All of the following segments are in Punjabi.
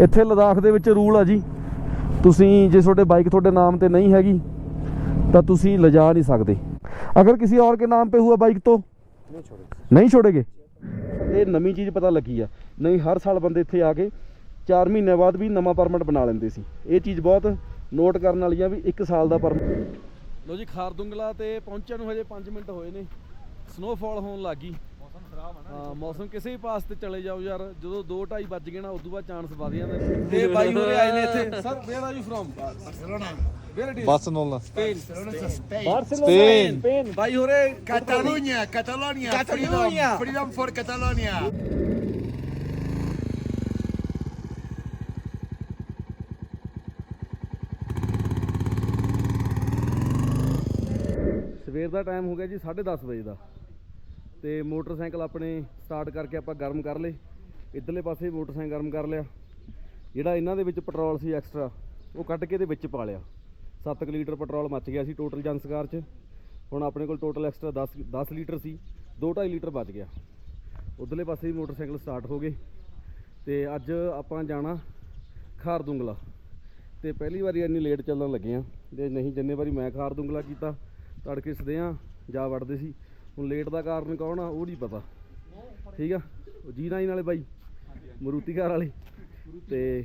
ਇੱਥੇ ਲਦਾਖ ਦੇ ਵਿੱਚ ਰੂਲ ਆ ਜੀ। ਤੁਸੀਂ ਜੇ ਤੁਹਾਡੇ ਬਾਈਕ ਤੁਹਾਡੇ ਨਾਮ ਤੇ ਨਹੀਂ ਹੈਗੀ ਤਾਂ ਤੁਸੀਂ ਲਿਜਾ ਨਹੀਂ ਸਕਦੇ। ਅਗਰ ਕਿਸੇ ਹੋਰ ਕੇ ਨਾਮ 'ਤੇ ਹੁਆ ਬਾਈਕ ਤੋਂ ਨਹੀਂ ਛੋੜੇਗੇ। ਨਹੀਂ ਛੋੜੇਗੇ? ਇਹ ਨਵੀਂ ਚੀਜ਼ ਪਤਾ ਲੱਗੀ ਆ। ਨਹੀਂ ਹਰ ਸਾਲ ਬੰਦੇ ਇੱਥੇ ਆ ਕੇ 4 ਮਹੀਨੇ ਬਾਅਦ ਵੀ ਨਵਾਂ ਪਰਮਿਟ ਬਣਾ ਲੈਂਦੇ ਸੀ। ਇਹ ਚੀਜ਼ ਬਹੁਤ ਨੋਟ ਕਰਨ ਵਾਲੀ ਆ ਵੀ 1 ਸਾਲ ਦਾ ਪਰਮਿਟ। ਲੋ ਜੀ ਖਾਰਦੁੰਗਲਾ ਤੇ ਪਹੁੰਚਣ ਨੂੰ ਹਜੇ 5 ਮਿੰਟ ਹੋਏ ਨੇ। ਸਨੋਫਾਲ ਹੋਣ ਲੱਗੀ मौसम खराब है ਹਾਂ ਮੌਸਮ ਕਿਸੇ ਵੀ ਪਾਸ ਤੇ ਚਲੇ ਜਾਓ ਯਾਰ ਜਦੋਂ 2:30 ਵੱਜ ਗਏ ਨਾ ਉਦੋਂ ਬਾਅਦ ਚਾਂਸ ਵਧ ਜਾਂਦੇ ਤੇ ਬਾਈ ਹੋਰੇ ਆਏ ਨੇ ਇੱਥੇ sir where are you from where it is Barcelona. Spain Spain. Spain. Spain ਬਾਈ ਹੋਰੇ Catalunya, Catalonia, Catalunya. Freedom, freedom for Catalonia. ਸਵੇਰ ਦਾ ਟਾਈਮ ਹੋ ਗਿਆ ਜੀ 10:30 ਵਜੇ ਦਾ ਤੇ ਮੋਟਰਸਾਈਕਲ ਆਪਣੇ ਸਟਾਰਟ ਕਰਕੇ ਆਪਾਂ ਗਰਮ ਕਰ ਲਏ। ਇਧਰਲੇ ਪਾਸੇ ਵੀ ਮੋਟਰਸਾਈਕਲ ਗਰਮ ਕਰ ਲਿਆ। ਜਿਹੜਾ ਇਹਨਾਂ ਦੇ ਵਿੱਚ ਪੈਟਰੋਲ ਸੀ ਐਕਸਟਰਾ, ਉਹ ਕੱਢ ਕੇ ਇਹਦੇ ਵਿੱਚ ਪਾ ਲਿਆ। 7 ਲੀਟਰ ਪੈਟਰੋਲ ਮੱਚ ਗਿਆ ਸੀ ਟੋਟਲ ਜਨਸਕਾਰ 'ਚ। ਹੁਣ ਆਪਣੇ ਕੋਲ ਟੋਟਲ ਐਕਸਟਰਾ 10 10 ਲੀਟਰ ਸੀ। 2.5 ਲੀਟਰ ਬਚ ਗਿਆ। ਉਧਰਲੇ ਪਾਸੇ ਵੀ ਮੋਟਰਸਾਈਕਲ ਸਟਾਰਟ ਹੋ ਗਏ। ਤੇ ਅੱਜ ਆਪਾਂ ਜਾਣਾ ਖਾਰਦੁੰਗਲਾ। ਤੇ ਪਹਿਲੀ ਵਾਰੀ ਇੰਨੀ ਲੇਟ ਚੱਲਣ ਲੱਗੇ ਆ। ਜੇ ਨਹੀਂ, ਜਿੰਨੇ ਵਾਰੀ ਮੈਂ ਖਾਰਦੁੰਗਲਾ ਕੀਤਾ, ਤੜਕੇ ਸਦਿਆਂ ਜਾ ਵੜਦੇ ਸੀ। ਹੁਣ ਲੇਟ ਦਾ ਕਾਰਨ ਕੌਣ ਆ, ਉਹ ਨਹੀਂ ਪਤਾ। ਠੀਕ ਆ? ਜੀ ਨਾਈ ਨਾਲੇ ਬਾਈ, ਮਰੂਤੀ ਘਰ ਵਾਲੇ। ਤੇ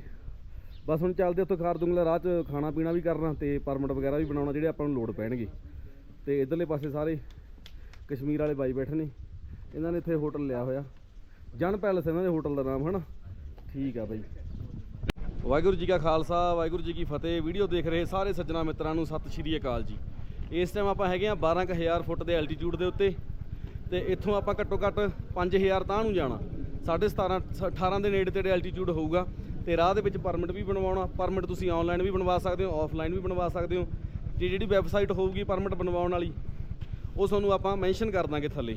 ਬਸ ਹੁਣ ਚੱਲਦੇ ਉੱਥੋਂ ਖਾਰਦੁੰਗਲਾ ਰਾਹ 'ਚ ਖਾਣਾ ਪੀਣਾ ਵੀ ਕਰਨਾ ਤੇ ਪਰਮਿਟ ਵਗੈਰਾ ਵੀ ਬਣਾਉਣਾ ਜਿਹੜੇ ਆਪਾਂ ਨੂੰ ਲੋੜ ਪੈਣਗੇ। ਤੇ ਇਧਰਲੇ ਪਾਸੇ ਸਾਰੇ ਕਸ਼ਮੀਰ ਵਾਲੇ ਬਾਈ ਬੈਠੇ ਨੇ। ਇਹਨਾਂ ਨੇ ਇੱਥੇ ਹੋਟਲ ਲਿਆ ਹੋਇਆ। ਜਨ ਪੈਲਸ ਇਹਨਾਂ ਦੇ ਹੋਟਲ ਦਾ ਨਾਮ, ਹਨਾ? ਠੀਕ ਆ ਬਾਈ। ਵਾਹਿਗੁਰੂ ਜੀ ਕਾ ਖਾਲਸਾ, ਵਾਹਿਗੁਰੂ ਜੀ ਕੀ ਫਤਿਹ। ਵੀਡੀਓ ਦੇਖ ਰਹੇ ਸਾਰੇ ਸੱਜਣਾ ਮਿੱਤਰਾਂ ਨੂੰ ਸਤਿ ਸ਼੍ਰੀ ਅਕਾਲ ਜੀ। ਇਸ ਟਾਈਮ ਆਪਾਂ ਹੈਗੇ ਆ 12000 ਫੁੱਟ ਦੇ ਐਲਟੀਟਿਊਡ ਦੇ ਉੱਤੇ ਤੇ ਇੱਥੋਂ ਆਪਾਂ ਘੱਟੋ ਘੱਟ 5000 ਤਾਂ ਨੂੰ ਜਾਣਾ। 17.5 18 ਦੇ ਨੇੜੇ ਤੇੜੇ ਐਲਟੀਟਿਊਡ ਹੋਊਗਾ ਤੇ ਰਾਹ ਦੇ ਵਿੱਚ ਪਰਮਿਟ ਵੀ ਬਣਵਾਉਣਾ ਪਰਮਿਟ ਤੁਸੀਂ ਆਨਲਾਈਨ ਵੀ ਬਣਵਾ ਸਕਦੇ ਹੋ ਆਫਲਾਈਨ ਵੀ ਬਣਵਾ ਸਕਦੇ ਹੋ। ਤੇ ਜਿਹੜੀ ਵੈਬਸਾਈਟ ਹੋਊਗੀ ਪਰਮਿਟ ਬਣਵਾਉਣ ਵਾਲੀ, ਉਹ ਤੁਹਾਨੂੰ ਆਪਾਂ ਮੈਂਸ਼ਨ ਕਰ ਦਾਂਗੇ ਥੱਲੇ।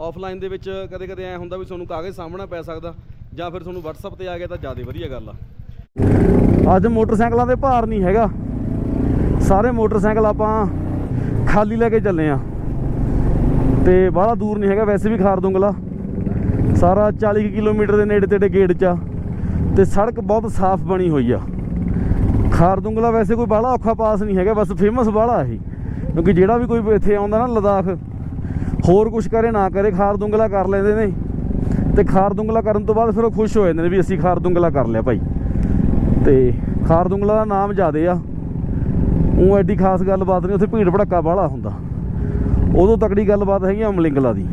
ਆਫਲਾਈਨ ਦੇ ਵਿੱਚ ਕਦੇ ਕਦੇ ਐ ਹੁੰਦਾ ਵੀ ਤੁਹਾਨੂੰ ਕਾਗਜ਼ ਸਾਹਮਣਾ ਪੈ ਸਕਦਾ ਜਾਂ ਫਿਰ ਤੁਹਾਨੂੰ WhatsApp ਤੇ ਆ ਗਿਆ ਤਾਂ ਜ਼ਿਆਦਾ ਵਧੀਆ ਗੱਲ ਆ। ਅੱਜ ਮੋਟਰਸਾਈਕਲਾਂ ਦੇ ਭਾਰ ਨਹੀਂ ਹੈਗਾ। ਸਾਰੇ ਮੋਟਰਸਾਈਕਲ ਆਪਾਂ ਖਾਲੀ ਲੈ ਕੇ ਚੱਲੇ ਆ। ਤੇ ਬਾਹਲਾ ਦੂਰ ਨਹੀਂ ਹੈਗਾ, ਵੈਸੇ ਵੀ ਖਾਰ ਦੁੰਗਲਾ। ਸਾਰਾ 40 ਕੁ ਕਿਲੋਮੀਟਰ ਦੇ ਨੇੜੇ ਤੇੜੇ ਗੇੜ ਚ ਆ। ਤੇ ਸੜਕ ਬਹੁਤ ਸਾਫ਼ ਬਣੀ ਹੋਈ ਆ। ਖਾਰ ਦੁੰਗਲਾ ਵੈਸੇ ਕੋਈ ਬਾਹਲਾ ਔਖਾ ਪਾਸ ਨਹੀਂ ਹੈਗਾ, ਬਸ ਫੇਮਸ ਬਾਹਲਾ ਇਹ। ਕਿਉਂਕਿ ਜਿਹੜਾ ਵੀ ਕੋਈ ਇੱਥੇ ਆਉਂਦਾ ਨਾ ਲਦਾਖ, ਹੋਰ ਕੁਝ ਕਰੇ ਨਾ ਕਰੇ, ਖਾਰ ਦੁੰਗਲਾ ਕਰ ਲੈਂਦੇ ਨੇ। ਤੇ ਖਾਰ ਦੁੰਗਲਾ ਕਰਨ ਤੋਂ ਬਾਅਦ ਫਿਰ ਉਹ ਖੁਸ਼ ਹੋ ਜਾਂਦੇ ਨੇ ਵੀ ਅਸੀਂ ਖਾਰ ਦੁੰਗਲਾ ਕਰ ਲਿਆ ਭਾਈ। ਤੇ ਖਾਰ ਦੁੰਗਲਾ ਦਾ ਨਾਮ ਜ਼ਿਆਦੇ ਆ। ਉਹ ਐਡੀ ਖਾਸ ਗੱਲਬਾਤ ਨਹੀਂ, ਉੱਥੇ ਭੀੜ ਭੜੱਕਾ ਬਾਹਲਾ ਹੁੰਦਾ। ਉਦੋਂ ਤਕੜੀ ਗੱਲਬਾਤ ਹੈਗੀ ਆ ਅਮਲਿੰਗਲਾ ਦੀ।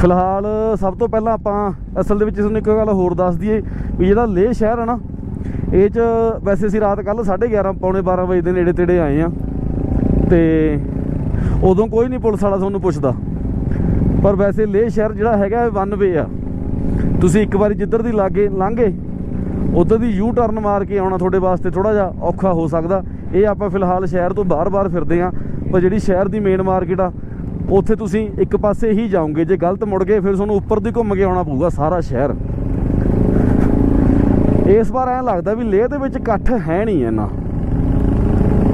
ਫਿਲਹਾਲ ਸਭ ਤੋਂ ਪਹਿਲਾਂ ਆਪਾਂ ਅਸਲ ਦੇ ਵਿੱਚ ਤੁਹਾਨੂੰ ਇੱਕ ਗੱਲ ਹੋਰ ਦੱਸ ਦਈਏ ਵੀ ਜਿਹੜਾ ਲੇਹ ਸ਼ਹਿਰ ਹੈ ਨਾ, ਇਹ ਚ ਵੈਸੇ ਅਸੀਂ ਰਾਤ ਕੱਲ 11:30 ਪੌਣੇ 12 ਵਜੇ ਦੇ ਨੇੜੇ ਤੇੜੇ ਆਏ ਆ। ਤੇ ਉਦੋਂ ਕੋਈ ਨਹੀਂ ਪੁਲਿਸ ਵਾਲਾ ਤੁਹਾਨੂੰ ਪੁੱਛਦਾ। ਪਰ ਵੈਸੇ ਲੇਹ ਸ਼ਹਿਰ ਜਿਹੜਾ ਹੈਗਾ ਵਨ ਵੇ ਆ। ਤੁਸੀਂ ਇੱਕ ਵਾਰੀ ਜਿੱਧਰ ਦੀ ਲਾਗੇ, ਲੰਘੇ, ਉਧਰ ਦੀ ਯੂ ਟਰਨ ਮਾਰ ਕੇ ਆਉਣਾ ਤੁਹਾਡੇ ਵਾਸਤੇ ਥੋੜਾ ਜਿਹਾ ਔਖਾ ਹੋ ਸਕਦਾ। ਇਹ ਆਪਾਂ ਫਿਲਹਾਲ ਸ਼ਹਿਰ ਤੋਂ ਬਾਹਰ-ਬਾਹਰ ਫਿਰਦੇ ਆ ਪਰ ਜਿਹੜੀ ਸ਼ਹਿਰ ਦੀ ਮੇਨ ਮਾਰਕੀਟ ਆ, ਉੱਥੇ ਤੁਸੀਂ ਇੱਕ ਪਾਸੇ ਹੀ ਜਾਓਗੇ, ਜੇ ਗਲਤ ਮੁੜ ਗਏ, ਫਿਰ ਤੁਹਾਨੂੰ ਉੱਪਰ ਦੀ ਘੁੰਮ ਕੇ ਆਉਣਾ ਪਊਗਾ ਸਾਰਾ ਸ਼ਹਿਰ। ਇਸ ਵਾਰ ਐਂ ਲੱਗਦਾ ਵੀ ਲੇਹ ਦੇ ਵਿੱਚ ਇਕੱਠ ਹੈ ਨਹੀਂ ਇੰਨਾ।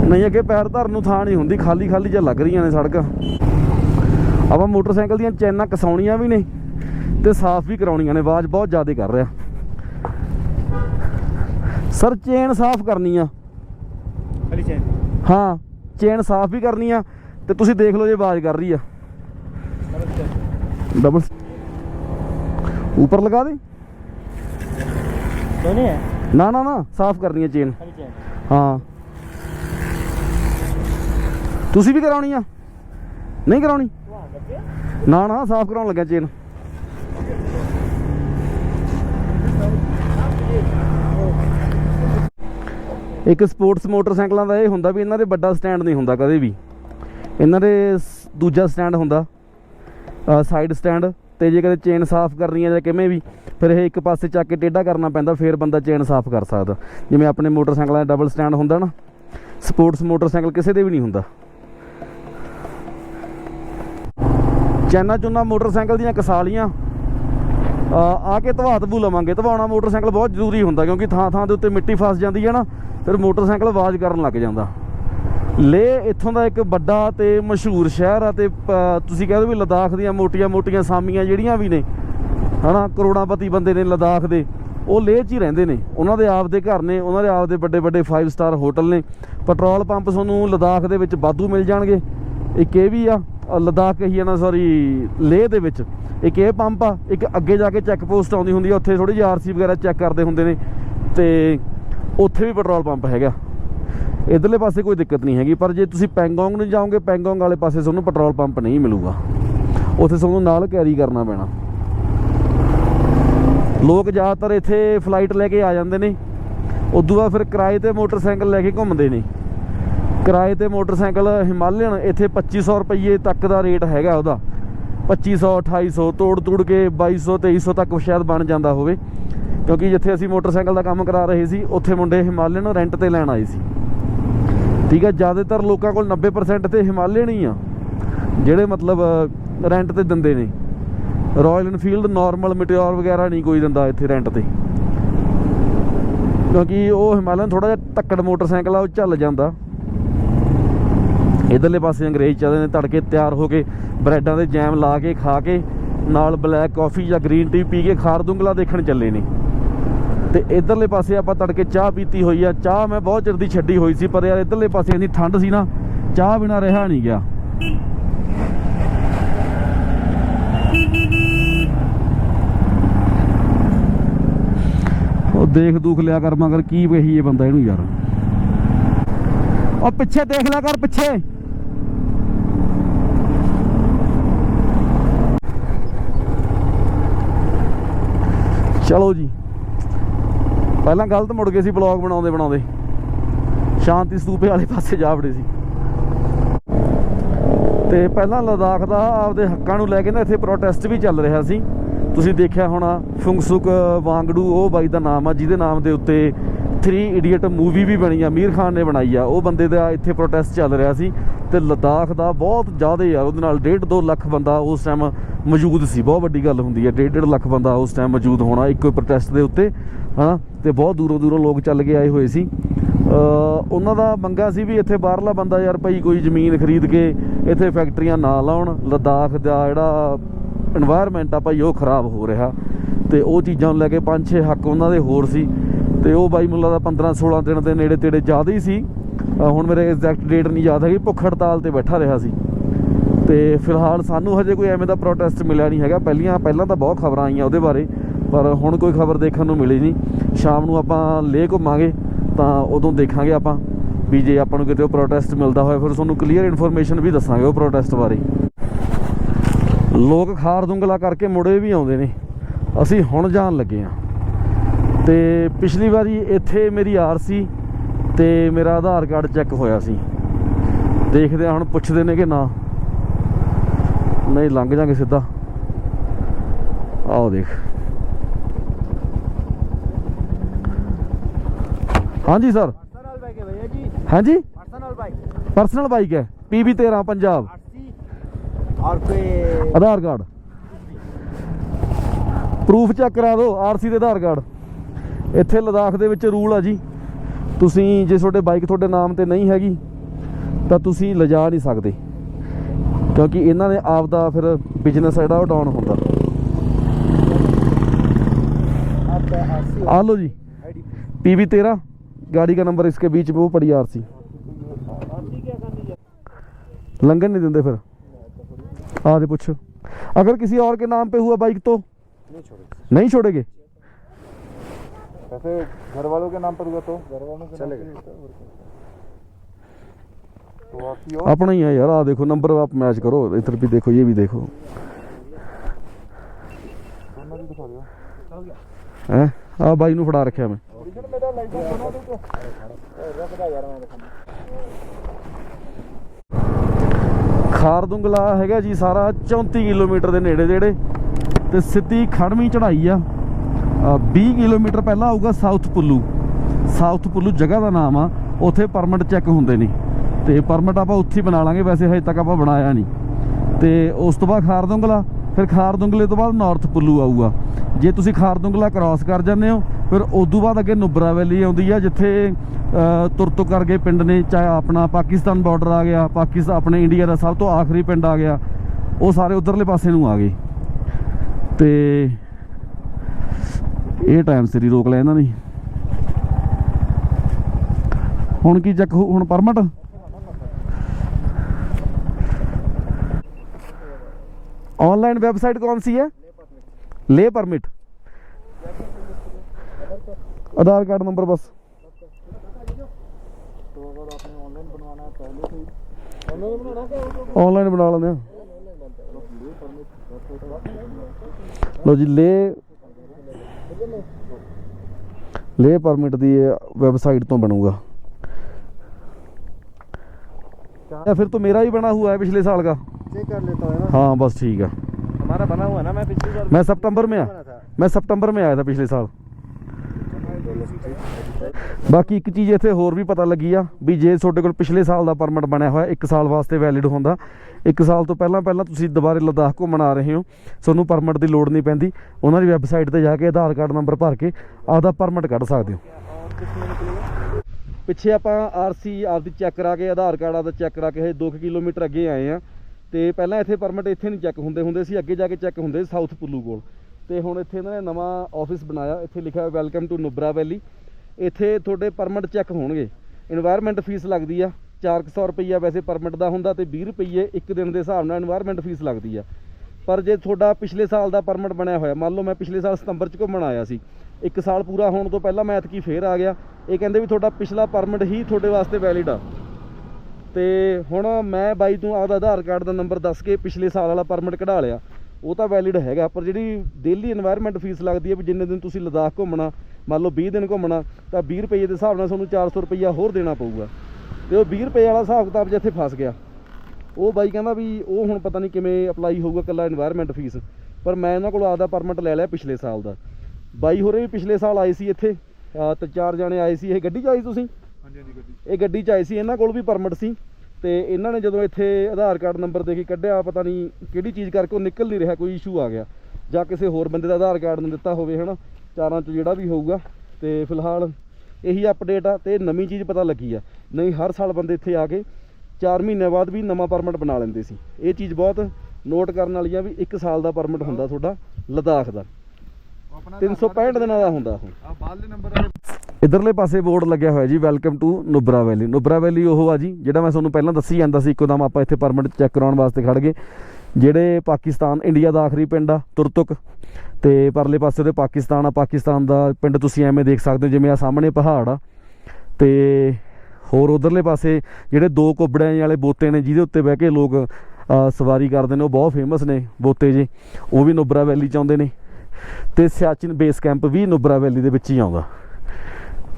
ਨਹੀਂ ਅੱਗੇ ਪੈਰ ਧਰਨ ਨੂੰ ਥਾਂ ਨਹੀਂ ਹੁੰਦੀ, ਖਾਲੀ ਖਾਲੀ ਜਿਹਾ ਲੱਗ ਰਹੀਆਂ ਨੇ ਸੜਕਾਂ। ਆਪਾਂ ਮੋਟਰਸਾਈਕਲ ਦੀਆਂ ਚੈਨਾਂ ਕਸਾਉਣੀਆਂ ਵੀ ਨੇ ਤੇ ਸਾਫ਼ ਵੀ ਕਰਾਉਣੀਆਂ ਨੇ, ਆਵਾਜ਼ ਬਹੁਤ ਜ਼ਿਆਦਾ ਕਰ ਰਿਹਾ। ਸਰ, ਚੇਨ ਸਾਫ਼ ਕਰਨੀ ਆ। ਹਾਂ ਚੇਨ ਸਾਫ਼ ਵੀ ਕਰਨੀ ਆ ਤੇ ਤੁਸੀਂ ਦੇਖ ਲਓ ਜੇ ਆਵਾਜ਼ ਕਰ ਰਹੀ ਆ। ਡਬਲ ਉੱਪਰ ਲਗਾ ਦੇ। ਨਾ ਨਾ ਨਾ ਸਾਫ਼ ਕਰਨੀ ਆ ਚੇਨ ਹਾਂ। ਤੁਸੀਂ ਵੀ ਕਰਾਉਣੀ ਆ? ਨਹੀਂ ਕਰਾਉਣੀ? ਨਾ ਨਾ ਸਾਫ਼ ਕਰਾਉਣ ਲੱਗਾ ਚੇਨ ਇੱਕ ਸਪੋਰਟਸ ਮੋਟਰਸਾਈਕਲਾਂ ਦਾ ਇਹ ਹੁੰਦਾ ਵੀ ਇਹਨਾਂ ਦੇ ਵੱਡਾ ਸਟੈਂਡ ਨਹੀਂ ਹੁੰਦਾ ਕਦੇ ਵੀ। ਇਹਨਾਂ ਦੇ ਸ- ਦੂਜਾ ਸਟੈਂਡ ਹੁੰਦਾ। ਸਾਈਡ ਸਟੈਂਡ ਤੇ ਜੇ ਕਦੇ ਚੇਨ ਸਾਫ਼ ਕਰਨੀ ਹੈ ਜਾਂ ਕਿਵੇਂ ਵੀ, ਫਿਰ ਇਹ ਇੱਕ ਪਾਸੇ ਚੱਕ ਕੇ ਟੇਢਾ ਕਰਨਾ ਪੈਂਦਾ, ਫਿਰ ਬੰਦਾ ਚੇਨ ਸਾਫ਼ ਕਰ ਸਕਦਾ। ਜਿਵੇਂ ਆਪਣੇ ਮੋਟਰਸਾਈਕਲਾਂ ਦਾ ਡਬਲ ਸਟੈਂਡ ਹੁੰਦਾ ਨਾ, ਸਪੋਰਟਸ ਮੋਟਰਸਾਈਕਲ ਕਿਸੇ ਦੇ ਵੀ ਨਹੀਂ ਹੁੰਦਾ। ਚੈਨਾ ਚੁੰਨਾ ਮੋਟਰਸਾਈਕਲ ਦੀਆਂ ਕਸਾਲੀਆਂ ਆ ਕੇ ਧਵਾ ਧੂ ਲਵਾਂਗੇ। ਧਵਾਉਣਾ ਮੋਟਰਸਾਈਕਲ ਬਹੁਤ ਜ਼ਰੂਰੀ ਹੁੰਦਾ, ਕਿਉਂਕਿ ਥਾਂ ਥਾਂ ਦੇ ਉੱਤੇ ਮਿੱਟੀ ਫਸ ਜਾਂਦੀ ਹੈ ਨਾ ਫਿਰ ਮੋਟਰਸਾਈਕਲ ਆਵਾਜ਼ ਕਰਨ ਲੱਗ ਜਾਂਦਾ। ਲੇ ਇੱਥੋਂ ਦਾ ਇੱਕ ਵੱਡਾ ਤੇ ਮਸ਼ਹੂਰ ਸ਼ਹਿਰ ਆ ਤੇ ਪ- ਤੁਸੀਂ ਕਹਿੰਦੇ ਵੀ ਲਦਾਖ ਦੀਆਂ ਮੋਟੀਆਂ ਮੋਟੀਆਂ ਸਾਮੀਆਂ ਜਿਹੜੀਆਂ ਵੀ ਨੇ ਹਨਾ ਕਰੋੜਾਂਪਤੀ ਬੰਦੇ ਨੇ ਲਦਾਖ ਦੇ ਉਹ ਲੇਹ 'ਚ ਹੀ ਰਹਿੰਦੇ ਨੇ। ਉਹਨਾਂ ਦੇ ਆਪ ਦੇ ਘਰ ਨੇ ਉਹਨਾਂ ਦੇ ਆਪਦੇ ਵੱਡੇ ਵੱਡੇ 5 ਸਟਾਰ ਹੋਟਲ ਨੇ। ਪੈਟਰੋਲ ਪੰਪ ਤੁਹਾਨੂੰ ਲਦਾਖ ਦੇ ਵਿੱਚ ਵਾਧੂ ਮਿਲ ਜਾਣਗੇ। ਇੱਕ ਇਹ ਵੀ ਆ ਅ, ਲਦਾਖ ਕਹੀ ਜਾਣਾ ਸੌਰੀ ਲੇਹ ਦੇ ਵਿੱਚ। ਇੱਕ ਇਹ ਪੰਪ ਆ ਇੱਕ ਅੱਗੇ ਜਾ ਕੇ ਚੈੱਕ ਪੋਸਟ ਆਉਂਦੀ ਹੁੰਦੀ ਆ ਉੱਥੇ ਥੋੜੀ ਜਿਹੀ ਆਰਸੀ ਵਗੈਰਾ ਚੈੱਕ ਕਰਦੇ ਹੁੰਦੇ ਨੇ। ਤੇ ਉੱਥੇ ਵੀ ਪੈਟਰੋਲ ਪੰਪ ਹੈਗਾ। ਇਧਰਲੇ ਪਾਸੇ ਕੋਈ ਦਿੱਕਤ ਨਹੀਂ ਹੈਗੀ, ਪਰ ਜੇ ਤੁਸੀਂ ਪੈਂਗੋਂਗ ਨੂੰ ਜਾਓਗੇ, ਪੈਂਗੋਂਗ ਵਾਲੇ ਪਾਸੇ ਤੁਹਾਨੂੰ ਪੈਟਰੋਲ ਪੰਪ ਨਹੀਂ ਮਿਲੂਗਾ। ਉੱਥੇ ਤੁਹਾਨੂੰ ਨਾਲ ਕੈਰੀ ਕਰਨਾ ਪੈਣਾ। ਲੋਕ ਜ਼ਿਆਦਾਤਰ ਇੱਥੇ ਫਲਾਈਟ ਲੈ ਕੇ ਆ ਜਾਂਦੇ ਨੇ। ਉਦੋਂ ਬਾਅਦ ਫਿਰ ਕਿਰਾਏ ਤੇ ਮੋਟਰਸਾਈਕਲ ਲੈ ਕੇ ਘੁੰਮਦੇ ਨੇ। ਕਿਰਾਏ ਤੇ ਮੋਟਰਸਾਈਕਲ ਹਿਮਾਲਯਨ, ਇੱਥੇ 2500 ਰੁਪਏ ਤੱਕ ਦਾ ਰੇਟ ਹੈਗਾ ਉਹਦਾ। 2500 2800 ਤੋੜ ਤੋੜ ਕੇ 2200 2300 ਤੱਕ ਸ਼ਾਇਦ ਬਣ ਜਾਂਦਾ ਹੋਵੇ। ਕਿਉਂਕਿ ਜਿੱਥੇ ਅਸੀਂ ਮੋਟਰਸਾਈਕਲ ਦਾ ਕੰਮ ਕਰਾ ਰਹੇ ਸੀ, ਉੱਥੇ ਮੁੰਡੇ ਹਿਮਾਲਯਨ ਰੈਂਟ ਤੇ ਲੈਣ ਆਏ ਸੀ। ਠੀਕ ਹੈ, ਜ਼ਿਆਦਾਤਰ ਲੋਕਾਂ ਕੋਲ 90% ਤੇ ਹਿਮਾਲਯਨ ਹੀ ਆ, ਜਿਹੜੇ ਮਤਲਬ ਰੈਂਟ ਤੇ ਦਿੰਦੇ ਨੇ। ਰਾਇਲ ਇਨਫੀਲਡ ਨਾਰਮਲ ਮਟਿਓਰ ਵਗੈਰਾ ਨਹੀਂ ਕੋਈ ਦਿੰਦਾ ਇੱਥੇ ਰੈਂਟ ਤੇ। ਕਿਉਂਕਿ ਉਹ ਹਿਮਾਲਯਨ ਥੋੜਾ ਜਿਹਾ ਟੱਕੜ ਮੋਟਰਸਾਈਕਲ ਆ, ਉਹ ਚੱਲ ਜਾਂਦਾ। ਇਧਰਲੇ ਪਾਸੇ ਅੰਗਰੇਜ਼ ਚੱਲਦੇ ਨੇ, ਤੜਕੇ ਤਿਆਰ ਹੋ ਕੇ ਬ੍ਰੈਡਾਂ ਦੇ ਜੈਮ ਲਾ ਕੇ, ਖਾ ਕੇ, ਨਾਲ ਬਲੈਕ ਕਾਫੀ ਜਾਂ ਗ੍ਰੀਨ ਟੀ ਪੀ ਕੇ ਖਾਰਦੁੰਗਲਾ ਦੇਖਣ ਚੱਲੇ ਨੇ। ਤੇ ਇਧਰਲੇ ਪਾਸੇ ਆਪਾਂ ਤੜਕੇ ਚਾਹ ਪੀਤੀ ਹੋਈ ਆ। ਚਾਹ ਮੈਂ ਬਹੁਤ ਚਿਰ ਦੀ ਛੱਡੀ ਹੋਈ ਸੀ, ਪਰ ਯਾਰ ਇਧਰਲੇ ਪਾਸੇ ਇੰਨੀ ਠੰਡ ਸੀ ਨਾ, ਚਾਹ ਬਿਨਾ ਰਿਹਾ ਨਹੀਂ ਗਿਆ। ਉਹ ਦੇਖ ਦੂਖ ਲਿਆ ਕਰ ਮਗਰ, ਕੀ ਕਹੀਏ ਬੰਦਾ ਇਹਨੂੰ ਯਾਰ। ਉਹ ਪਿੱਛੇ ਦੇਖ ਲਿਆ ਕਰ, ਪਿੱਛੇ। ਚਲੋ ਜੀ। ਪਹਿਲਾਂ ਗਲਤ ਮੁੜ ਗਏ ਸੀ ਬਲੌਗ ਬਣਾਉਂਦੇ ਬਣਾਉਂਦੇ। ਸ਼ਾਂਤੀ ਸਤੂਪੇ ਵਾਲੇ ਪਾਸੇ ਜਾ ਵੜੇ ਸੀ। ਤੇ ਪਹਿਲਾਂ ਲਦਾਖ ਦਾ ਆਪਦੇ ਹੱਕਾਂ ਨੂੰ ਲੈ ਕੇ ਨਾ ਇੱਥੇ ਪ੍ਰੋਟੈਸਟ ਵੀ ਚੱਲ ਰਿਹਾ ਸੀ। ਤੁਸੀਂ ਦੇਖਿਆ ਹੋਣਾ ਫੁੰਗਸੁਕ ਵਾਂਗੜੂ ਉਹ ਬਾਈ ਦਾ ਨਾਮ ਆ, ਜਿਹਦੇ ਨਾਮ ਦੇ ਉੱਤੇ 3 ਇਡੀਅਟ ਮੂਵੀ ਵੀ ਬਣੀ ਆ, ਮੀਰ ਖਾਨ ਨੇ ਬਣਾਈ ਆ। ਉਹ ਬੰਦੇ ਦਾ ਇੱਥੇ ਪ੍ਰੋਟੈਸਟ ਚੱਲ ਰਿਹਾ ਸੀ ਤੇ ਲਦਾਖ ਦਾ ਬਹੁਤ ਜ਼ਿਆਦਾ ਯਾਰ, ਉਹਦੇ ਨਾਲ 1.5 2 ਲੱਖ ਬੰਦਾ ਉਸ ਟਾਈਮ ਮੌਜੂਦ ਸੀ। ਬਹੁਤ ਵੱਡੀ ਗੱਲ ਹੁੰਦੀ ਹੈ 1.5 ਲੱਖ ਬੰਦਾ ਉਸ ਟਾਈਮ ਮੌਜੂਦ ਹੋਣਾ ਇੱਕੋ ਪ੍ਰੋਟੈਸਟ ਦੇ ਉੱਤੇ, ਹਨਾ? ਤੇ ਬਹੁਤ ਦੂਰੋਂ ਦੂਰੋਂ ਲੋਕ ਚੱਲ ਕੇ ਆਏ ਹੋਏ ਸੀ। ਉਹਨਾਂ ਦਾ ਮੰਗਾ ਸੀ ਵੀ ਇੱਥੇ ਬਾਹਰਲਾ ਬੰਦਾ ਯਾਰ ਭਾਈ ਕੋਈ ਜ਼ਮੀਨ ਖਰੀਦ ਕੇ ਇੱਥੇ ਫੈਕਟਰੀਆਂ ਨਾ ਲਾਉਣ, ਲਦਾਖ ਦਾ ਜਿਹੜਾ এনवायरमेंट ਆ ਭਾਈ ਉਹ ਖਰਾਬ ਹੋ ਰਿਹਾ। ਤੇ ਉਹ ਚੀਜ਼ਾਂ ਨੂੰ ਲੈ ਕੇ ਪੰਜ ਛੇ ਹੱਕ ਉਹਨਾਂ ਦੇ ਹੋਰ ਸੀ। ਤੇ ਉਹ ਬਾਈ ਮੁੱਲਾ ਦਾ 15 16 ਦਿਨ ਦੇ ਨੇੜੇ ਤੇੜੇ ਜ਼ਿਆਦਾ ਹੀ ਸੀ। ਹੁਣ ਮੇਰੇ ਐਗਜ਼ੈਕਟ ਡੇਟ ਨਹੀਂ ਯਾਦ ਹੈਗੀ, ਭੁੱਖ ਹੜਤਾਲ ਤੇ ਬੈਠਾ ਰਿਹਾ ਸੀ। ਤੇ ਫਿਲਹਾਲ ਸਾਨੂੰ ਹਜੇ ਕੋਈ ਐਵੇਂ ਦਾ ਪ੍ਰੋਟੈਸਟ ਮਿਲਿਆ ਨਹੀਂ ਹੈਗਾ। ਪਹਿਲੀਆਂ ਪਹਿਲਾਂ ਤਾਂ ਬਹੁਤ ਖਬਰਾਂ ਆਈਆਂ ਉਹਦੇ ਬਾਰੇ। ਪਰ ਹੁਣ ਕੋਈ ਖਬਰ ਦੇਖਣ ਨੂੰ ਮਿਲੀ ਨਹੀਂ। ਸ਼ਾਮ ਨੂੰ ਆਪਾਂ ਲੇਹ ਘੁੰਮਾਂਗੇ, ਤਾਂ ਉਦੋਂ ਦੇਖਾਂਗੇ ਆਪਾਂ ਵੀ ਜੇ ਆਪਾਂ ਨੂੰ ਕਿਤੇ ਉਹ ਪ੍ਰੋਟੈਸਟ ਮਿਲਦਾ ਹੋਇਆ, ਫਿਰ ਤੁਹਾਨੂੰ ਕਲੀਅਰ ਇਨਫੋਰਮੇਸ਼ਨ ਵੀ ਦੱਸਾਂਗੇ ਉਹ ਪ੍ਰੋਟੈਸਟ ਬਾਰੇ। ਲੋਕ ਖਾਰ ਦੁੰਗਲਾ ਕਰਕੇ ਮੁੜੇ ਵੀ ਆਉਂਦੇ ਨੇ। ਅਸੀਂ ਹੁਣ ਜਾਣ ਲੱਗੇ ਆ ਤੇ ਪਿਛਲੀ ਵਾਰੀ ਇੱਥੇ ਮੇਰੀ ਆਰਸੀ ਤੇ ਮੇਰਾ ਆਧਾਰ ਕਾਰਡ ਚੈੱਕ ਹੋਇਆ ਸੀ। ਦੇਖਦੇ ਆ ਹੁਣ ਪੁੱਛਦੇ ਨੇ ਕਿ ਨਾ। ਨਹੀਂ, ਲੰਘ ਜਾਾਂਗੇ ਸਿੱਧਾ। ਆਓ ਦੇਖ। ਹਾਂਜੀ ਸਰ पर्सनल बाइक है भैया जी ਹਾਂਜੀ पर्सनल बाइक ਪਰਸਨਲ ਬਾਈਕ ਹੈ PB 13 ਪੰਜਾਬ आरसी और कोई ਆਧਾਰ ਕਾਰਡ ਪ੍ਰੂਫ ਚੈੱਕ ਕਰਾ ਦਿਓ ਆਰਸੀ ਦੇ ਆਧਾਰ ਕਾਰਡ ਇੱਥੇ ਲਦਾਖ ਦੇ ਵਿੱਚ ਰੂਲ ਆ ਜੀ ਤੁਸੀਂ ਜੇ ਤੁਹਾਡੇ ਬਾਈਕ ਤੁਹਾਡੇ ਨਾਮ ਤੇ ਨਹੀਂ ਹੈਗੀ ਤਾਂ ਤੁਸੀਂ ਲਿਜਾ ਨਹੀਂ ਸਕਦੇ ਕਿਉਂਕਿ ਇਹਨਾਂ ਨੇ ਆਪ ਦਾ ਫਿਰ ਬਿਜ਼ਨਸ ਜਿਹੜਾ ਉਹ ਡਾਊਨ ਹੁੰਦਾ आपका आरसी ਆ ਲਓ ਜੀ आईडी PB 13 गाड़ी का नंबर इसके बीच में वो पड़ी आरसी आरसी क्या करनी है लंघन नहीं देते फिर आ दे पूछ अगर किसी और के नाम पे हुआ बाइक तो नहीं छोड़ेगा नहीं छोड़ेंगे वैसे घर वालों के नाम पर हुआ तो घर वालों के चलेगा तो आपकी और अपना ही है यार आ देखो नंबर आप मैच करो इधर भी देखो ये भी देखो दोनों भी दिखा दो हो गया ਖਾਰਦੁੰਗਲਾ ਹੈਗਾ ਜੀ ਸਾਰਾ 34 ਕਿਲੋਮੀਟਰ ਦੇ ਨੇੜੇ ਨੇੜੇ ਤੇ ਸਿੱਧੀ ਖੜਵੀਂ ਚੜਾਈ ਆ। ਅ, 20 ਕਿਲੋਮੀਟਰ ਪਹਿਲਾਂ ਆਊਗਾ ਸਾਊਥ ਪੁੱਲੂ। ਸਾਊਥ ਪੁੱਲੂ ਜਗ੍ਹਾ ਦਾ ਨਾਮ ਆ ਉੱਥੇ ਪਰਮਿਟ ਚੈੱਕ ਹੁੰਦੇ ਨੇ। ਤੇ ਪਰਮਿਟ ਆਪਾਂ ਉੱਥੇ ਬਣਾ ਲਾਂਗੇ ਵੈਸੇ ਹਜੇ ਤੱਕ ਆਪਾਂ ਬਣਾਇਆ ਨਹੀਂ। ਤੇ ਉਸ ਤੋਂ ਬਾਅਦ ਖਾਰਦੁੰਗਲਾ ਫਿਰ ਖਾਰਦੁੰਗਲੇ ਤੋਂ ਬਾਅਦ ਨਾਰਥ ਪੁੱਲੂ ਆਊਗਾ। ਜੇ ਤੁਸੀਂ ਖਾਰਦੁੰਗਲਾ ਕ੍ਰਾਸ ਕਰ ਜਾਂਦੇ ਹੋ ਫਿਰ ਉਦੋਂ ਬਾਅਦ ਅੱਗੇ ਨੁਬਰਾ ਵੈਲੀ ਆਉਂਦੀ ਆ ਜਿੱਥੇ ਅ, ਤੁਰਤੁ ਕਰਕੇ ਪਿੰਡ ਨੇ ਚਾਹੇ ਆਪਣਾ ਪਾਕਿਸਤਾਨ ਬਾਰਡਰ ਆ ਗਿਆ ਪਾਕਿਸਤਾਨ ਆਪਣੇ ਇੰਡੀਆ ਦਾ ਸਭ ਤੋਂ ਆਖਰੀ ਪਿੰਡ ਆ ਗਿਆ ਉਹ ਸਾਰੇ ਉਧਰਲੇ ਪਾਸੇ ਨੂੰ ਆ ਗਏ ਤੇ ਇਹ ਟਾਈਮ ਸਿਰ ਹੀ ਰੋਕ ਲਿਆ ਇਹਨਾਂ ਨੇ ਹੁਣ ਕੀ ਚੱਕ ਹੁਣ ਪਰਮਿਟ ऑनलाइन वेबसाइट कौन सी है ले परमिट आधार कार्ड नंबर बस तो अगर आपने ऑनलाइन बनवाना है पहले से ही ऑनलाइन बनाना क्या ऑनलाइन बना लेंगे ਲੋ ਜੀ ਲੇ ਲੇ ਪਰਮਿਟ ਦੀ ਵੈਬਸਾਈਟ ਤੋਂ ਬਣੂਗਾ या फिर तो मेरा ही बना हुआ है पिछले साल का चेक कर लेता हूँ ना हाँ बस ठीक है हमारा बना हुआ है ना मैं पिछली बार मैं सितंबर में बना आया था ਮੈਂ ਸਤੰਬਰ में ਆਇਆ था ਪਿਛਲੇ ਸਾਲ ਬਾਕੀ ਇੱਕ ਚੀਜ਼ ਇੱਥੇ ਹੋਰ ਵੀ ਪਤਾ ਲੱਗੀ ਆ ਵੀ ਜੇ ਤੁਹਾਡੇ ਕੋਲ ਪਿਛਲੇ ਸਾਲ ਦਾ ਪਰਮਿਟ ਬਣਿਆ ਹੋਇਆ 1 ਸਾਲ ਵਾਸਤੇ ਵੈਲਿਡ ਹੁੰਦਾ। 1 ਸਾਲ ਤੋਂ ਪਹਿਲਾਂ ਪਹਿਲਾਂ ਤੁਸੀਂ ਦੁਬਾਰੇ ਲਦਾਖ ਘੁੰਮਣ ਆ ਰਹੇ ਹੋ, ਤੁਹਾਨੂੰ ਪਰਮਿਟ ਦੀ ਲੋੜ ਨਹੀਂ ਪੈਂਦੀ। ਉਹਨਾਂ ਦੀ ਵੈਬਸਾਈਟ ਤੇ ਜਾ ਕੇ ਆਧਾਰ ਕਾਰਡ ਨੰਬਰ ਭਰ ਕੇ ਆਪਦਾ ਪਰਮਿਟ ਕੱਢ ਸਕਦੇ ਹੋ। ਪਿੱਛੇ ਆਪਾਂ ਆਰਸੀ ਆਪਦੀ ਚੈੱਕ ਕਰਾ ਕੇ, ਆਧਾਰ ਕਾਰਡ ਆਪਦਾ ਚੈੱਕ ਕਰਾ ਕੇ 2 ਕਿਲੋਮੀਟਰ ਅੱਗੇ ਆਏ ਆ। ਤੇ ਪਹਿਲਾਂ ਇੱਥੇ ਪਰਮਿਟ ਇੱਥੇ ਨਹੀਂ ਚੈੱਕ ਹੁੰਦੇ ਹੁੰਦੇ ਸੀ ਅੱਗੇ ਜਾ ਕੇ ਚੈੱਕ ਹੁੰਦੇ ਸੀ ਸਾਊਥ ਪੁੱਲੂ ਕੋਲ। ਤੇ ਹੁਣ ਇੱਥੇ ਇਹਨਾਂ ਨੇ ਨਵਾਂ ਆਫਿਸ ਬਣਾਇਆ, ਇੱਥੇ ਲਿਖਿਆ ਹੋਇਆ ਵੈਲਕਮ ਟੂ ਨੁਬਰਾ ਵੈਲੀ ਇੱਥੇ ਤੁਹਾਡੇ ਪਰਮਿਟ ਚੈੱਕ ਹੋਣਗੇ। এনवायरमेंट ਫੀਸ ਲੱਗਦੀ ਆ 400 ਰੁਪਈਆ ਵੈਸੇ ਪਰਮਿਟ ਦਾ ਹੁੰਦਾ ਤੇ 20 ਰੁਪਈਏ ਇੱਕ ਦਿਨ ਦੇ ਹਿਸਾਬ ਨਾਲ এনवायरमेंट ਫੀਸ ਲੱਗਦੀ ਆ। ਪਰ ਜੇ ਤੁਹਾਡਾ ਪਿਛਲੇ ਸਾਲ ਦਾ ਪਰਮਿਟ ਬਣਿਆ ਹੋਇਆ, ਮੰਨ ਲਓ ਮੈਂ ਪਿਛਲੇ ਸਾਲ ਸਤੰਬਰ 'ਚ ਘੁੰਮਣ ਆਇਆ ਸੀ, ਇੱਕ ਸਾਲ ਪੂਰਾ ਹੋਣ ਤੋਂ ਪਹਿਲਾਂ ਮੈਂ ਐਤਕੀ ਫੇਰ ਆ ਗਿਆ। ਇਹ ਕਹਿੰਦੇ ਵੀ ਤੁਹਾਡਾ ਪਿਛਲਾ ਪਰਮਿਟ ਹੀ ਤੁਹਾਡੇ ਵਾਸਤੇ ਵੈਲਿਡ ਆ। ਤੇ ਹੁਣ ਮੈਂ ਬਾਈ ਤੋਂ ਆਪਦਾ ਆਧਾਰ ਕਾਰਡ ਦਾ ਨੰਬਰ ਦੱਸ ਕੇ ਪਿਛਲੇ ਸਾਲ ਵਾਲਾ ਪਰਮਿਟ ਕਢਾ ਲਿਆ। ਉਹ ਤਾਂ ਵੈਲਿਡ ਹੈਗਾ ਪਰ ਜਿਹੜੀ ਡੇਲੀ এনवायरमेंट ਫੀਸ ਲੱਗਦੀ ਹੈ ਵੀ ਜਿੰਨੇ ਦਿਨ ਤੁਸੀਂ ਲਦਾਖ ਘੁੰਮਣਾ ਮੰਨ ਲਓ 20 ਦਿਨ ਘੁੰਮਣਾ ਤਾਂ 20 ਰੁਪਏ ਦੇ ਹਿਸਾਬ ਨਾਲ ਤੁਹਾਨੂੰ 400 ਰੁਪਈਆ ਹੋਰ ਦੇਣਾ ਪਊਗਾ। ਤੇ ਉਹ 20 ਰੁਪਏ ਵਾਲਾ ਹਿਸਾਬ ਕਿਤਾਬ ਇੱਥੇ ਫਸ ਗਿਆ ਉਹ ਬਾਈ ਕਹਿੰਦਾ ਵੀ ਉਹ ਹੁਣ ਪਤਾ ਨਹੀਂ ਕਿਵੇਂ ਅਪਲਾਈ ਹੋਊਗਾ ਕੱਲਾ এনवायरमेंट ਫੀਸ ਪਰ ਮੈਂ ਇਹਨਾਂ ਕੋਲ ਆਦਾ ਪਰਮਿਟ ਲੈ ਲਿਆ ਪਿਛਲੇ ਸਾਲ ਦਾ। ਬਾਈ ਹੋਰੇ ਵੀ ਪਿਛਲੇ ਸਾਲ ਆਏ ਸੀ ਇੱਥੇ ਤੇ ਚਾਰ ਜਣੇ ਆਏ ਸੀ ਇਹ ਗੱਡੀ ਚ ਆਈ ਤੁਸੀਂ? ਹਾਂਜੀ ਹਾਂਜੀ ਗੱਡੀ ਇਹ ਗੱਡੀ ਚ ਆਏ ਸੀ ਇਹਨਾਂ ਕੋਲ ਵੀ ਪਰਮਿਟ ਸੀ। ਤੇ ਇਹਨਾਂ ਨੇ ਜਦੋਂ ਇੱਥੇ ਆਧਾਰ ਕਾਰਡ ਨੰਬਰ ਦੇ ਕੇ ਕੱਢਿਆ ਪਤਾ ਨਹੀਂ ਕਿਹੜੀ ਚੀਜ਼ ਕਰਕੇ ਉਹ ਨਿਕਲ ਨਹੀਂ ਰਿਹਾ ਕੋਈ ਇਸ਼ੂ ਆ ਗਿਆ। ਜਾਂ ਕਿਸੇ ਹੋਰ ਬੰਦੇ ਦਾ ਆਧਾਰ ਕਾਰਡ ਨੂੰ ਦਿੱਤਾ ਹੋਵੇ ਹਨਾ ਚਾਰਾਂ ਚ ਜਿਹੜਾ ਵੀ ਹੋਊਗਾ। ਤੇ ਫਿਲਹਾਲ ਇਹੀ ਅਪਡੇਟ ਆ ਤੇ ਨਵੀਂ ਚੀਜ਼ ਪਤਾ ਲੱਗੀ ਆ। ਨਹੀਂ ਹਰ ਸਾਲ ਬੰਦੇ ਇੱਥੇ ਆ ਕੇ 4 ਮਹੀਨੇ ਬਾਅਦ ਵੀ ਨਵਾਂ ਪਰਮਿਟ ਬਣਾ ਲੈਂਦੇ ਸੀ। ਇਹ ਚੀਜ਼ ਬਹੁਤ ਨੋਟ ਕਰਨ ਵਾਲੀ ਆ ਵੀ 1 ਸਾਲ ਦਾ ਪਰਮਿਟ ਹੁੰਦਾ ਤੁਹਾਡਾ ਲਦਾਖ ਦਾ। 365 ਦਿਨਾਂ ਦਾ ਹੁੰਦਾ ਉਹ। ਬਾਹਰਲੇ ਨੰਬਰ ਇਧਰਲੇ ਪਾਸੇ ਬੋਰਡ ਲੱਗਿਆ ਹੋਇਆ ਜੀ welcome to Nubra valley Nubra valley ਉਹ ਆ ਜੀ, ਜਿਹੜਾ ਮੈਂ ਤੁਹਾਨੂੰ ਪਹਿਲਾਂ ਦੱਸੀ ਜਾਂਦਾ ਸੀ ਇੱਕੋਦਮ ਆਪਾਂ ਇੱਥੇ ਪਰਮਿਟ ਚੈੱਕ ਕਰਾਉਣ ਵਾਸਤੇ ਖੜ ਗਏ। ਜਿਹੜੇ ਪਾਕਿਸਤਾਨ ਇੰਡੀਆ ਦਾ ਆਖਰੀ ਪਿੰਡ ਆ, ਤੁਰਤੁਕ। ਤੇ ਪਰਲੇ ਪਾਸੇ ਉਹਦੇ ਪਾਕਿਸਤਾਨ ਆ, ਪਾਕਿਸਤਾਨ ਦਾ ਪਿੰਡ ਤੁਸੀਂ ਐਵੇਂ ਦੇਖ ਸਕਦੇ ਹੋ, ਜਿਵੇਂ ਆ ਸਾਹਮਣੇ ਪਹਾੜ ਆ। ਤੇ ਹੋਰ ਉਧਰਲੇ ਪਾਸੇ ਜਿਹੜੇ ਦੋ ਕੋਬੜਿਆਂ ਵਾਲੇ ਬੋਤੇ ਨੇ, ਜਿਹਦੇ ਉੱਤੇ ਬਹਿ ਕੇ ਲੋਕ ਸਵਾਰੀ ਕਰਦੇ ਨੇ, ਉਹ ਬਹੁਤ ਫੇਮਸ ਨੇ ਬੋਤੇ ਜੇ। ਉਹ ਵੀ ਨੁਬਰਾ ਵੈਲੀ ਚ ਆਉਂਦੇ ਨੇ। ਤੇ ਸਿਆਚਿਨ ਬੇਸ ਕੈਂਪ ਵੀ ਨੁਬਰਾ ਵੈਲੀ ਦੇ ਵਿੱਚ ਹੀ ਆਉਂਦਾ।